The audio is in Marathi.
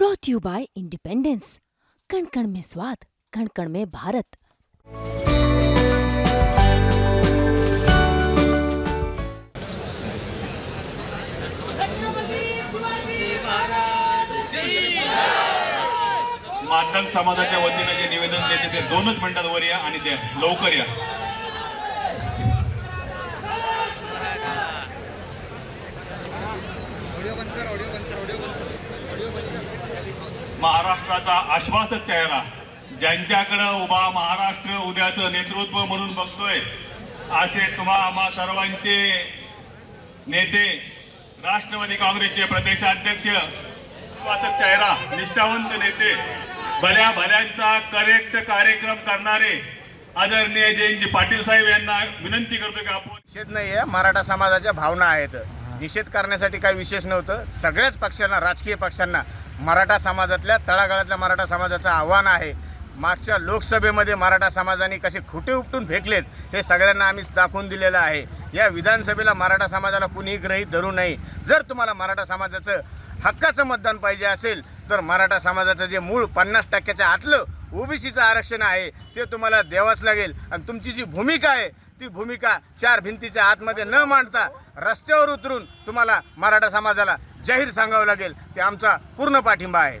ब्रॉट यू बाय इंडिपेंडेंस कण कण में स्वाद कण कण में भारत मातंग समाजाच्या वतीनं जे निवेदन द्यायचे ते दोनच मिनिटात वर या आणि द्या. लवकर या. ऑडिओ बंद कर ऑडिओ बंद कर ऑडिओ बंद कर ऑडिओ बंद कर. महाराष्ट्राचा आश्वासक चेहरा ज्यांच्याकडं उभा महाराष्ट्र उद्याचं नेतृत्व म्हणून बघतोय असे तुम्हा आम्हा सर्वांचे नेते राष्ट्रवादी काँग्रेसचे प्रदेशाध्यक्ष आश्वासक चेहरा निष्ठावंत नेते भल्या भल्यांचा करेक्ट कार्यक्रम करणारे आदरणीय जयंती पाटील साहेब यांना विनंती करतो की आपण निषेध नाही आहे मराठा समाजाच्या भावना आहेत. निषेध करण्यासाठी काही विशेष नव्हतं. सगळ्याच पक्षांना राजकीय पक्षांना मराठा समाजातल्या तळागाळातल्या मराठा समाजाचं आव्हान आहे. मागच्या लोकसभेमध्ये मराठा समाजाने कसे खुटे उपटून फेकलेत हे सगळ्यांना आम्ही दाखवून दिलेलं आहे. या विधानसभेला मराठा समाजाला कुणीही ग्रहीत धरू नये. जर तुम्हाला मराठा समाजाचं हक्काचं मतदान पाहिजे असेल तर मराठा समाजाचं जे मूळ पन्नास टक्क्याच्या आतलं ओबीसीचं आरक्षण आहे ते तुम्हाला द्यावंच लागेल. आणि तुमची जी भूमिका आहे ती भूमिका चार भिंतीच्या आतमध्ये न मांडता रस्त्यावर उतरून तुम्हाला मराठा समाजाला जाहीर सांगावं लागेल ते आमचा पूर्ण पाठिंबा आहे.